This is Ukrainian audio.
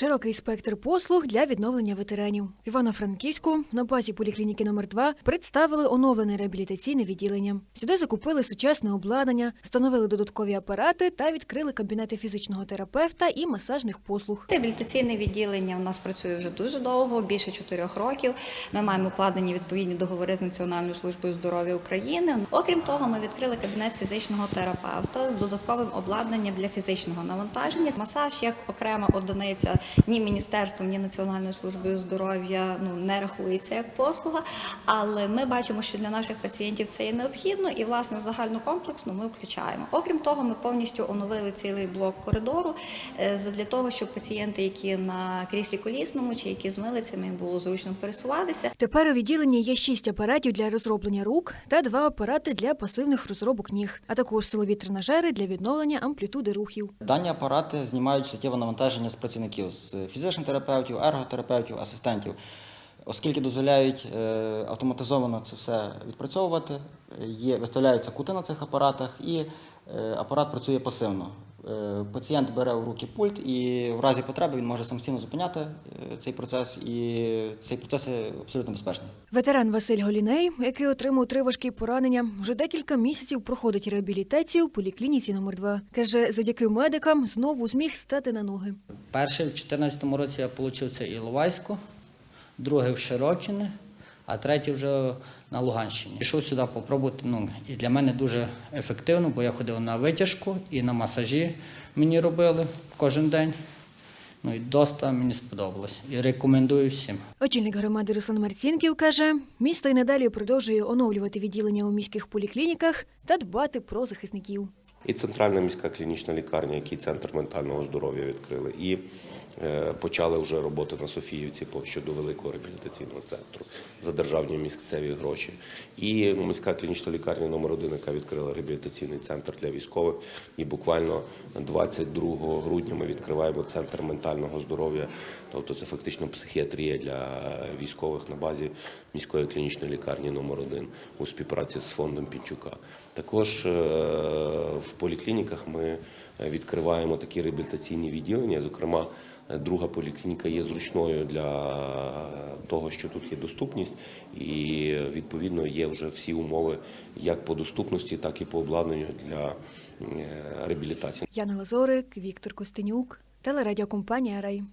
Широкий спектр послуг для відновлення ветеранів. Івано-Франківську на базі поліклініки номер 2 представили оновлене реабілітаційне відділення. Сюди закупили сучасне обладнання, встановили додаткові апарати та відкрили кабінети фізичного терапевта і масажних послуг. Реабілітаційне відділення у нас працює вже дуже довго, більше чотирьох років. Ми маємо укладені відповідні договори з Національною службою здоров'я України. Окрім того, ми відкрили кабінет фізичного терапевта з додатковим обладнанням для фізичного навантаження. Масаж як окрема одиниця ні міністерством, ні Національною службою здоров'я ну не рахується як послуга. Але ми бачимо, що для наших пацієнтів це є необхідно, і власне в загальну комплексну ми включаємо. Окрім того, ми повністю оновили цілий блок коридору е, для того, щоб пацієнти, які на кріслі колісному чи які з милицями, їм було зручно пересуватися. Тепер у відділенні є шість апаратів для розроблення рук та два апарати для пасивних розробок ніг, а також силові тренажери для відновлення амплітуди рухів. Дані апарати знімають суттєве навантаження з працівників, з фізичних терапевтів, ерготерапевтів, асистентів, оскільки дозволяють е, автоматизовано це все відпрацьовувати, є, виставляються кути на цих апаратах і е, апарат працює пасивно. Е, Пацієнт бере в руки пульт і в разі потреби він може самостійно зупиняти цей процес, і цей процес абсолютно безпечний. Ветеран Василь Голіней, який отримав три важкі поранення, вже декілька місяців проходить реабілітацію в поліклініці номер 2 Каже, завдяки медикам знову зміг стати на ноги. Перший в 2014 році я отримав це Іловайську, другий в Широкіне, а третій вже на Луганщині. Пішов сюди попробувати. Ну, і для мене дуже ефективно, бо я ходив на витяжку і на масажі мені робили кожен день. Ну і доста мені сподобалось. І рекомендую всім. Очільник громади Руслан Марцінків каже, місто й надалі продовжує оновлювати відділення у міських поліклініках та дбати про захисників. І центральна міська клінічна лікарня, який центр ментального здоров'я відкрили, і почали вже роботи на Софіївці щодо великого реабілітаційного центру за державні місцеві гроші. І міська клінічна лікарня номер 1 яка відкрила реабілітаційний центр для військових. І буквально 22 грудня ми відкриваємо центр ментального здоров'я. Тобто це фактично психіатрія для військових на базі міської клінічної лікарні номер 1 у співпраці з фондом Пінчука. Також е, в поліклініках ми відкриваємо такі реабілітаційні відділення. Зокрема, друга поліклініка є зручною для того, що тут є доступність, і відповідно є вже всі умови як по доступності, так і по обладнанню для е, реабілітації. Яна Лазорик, Віктор Костенюк, телерадіокомпанія Рей.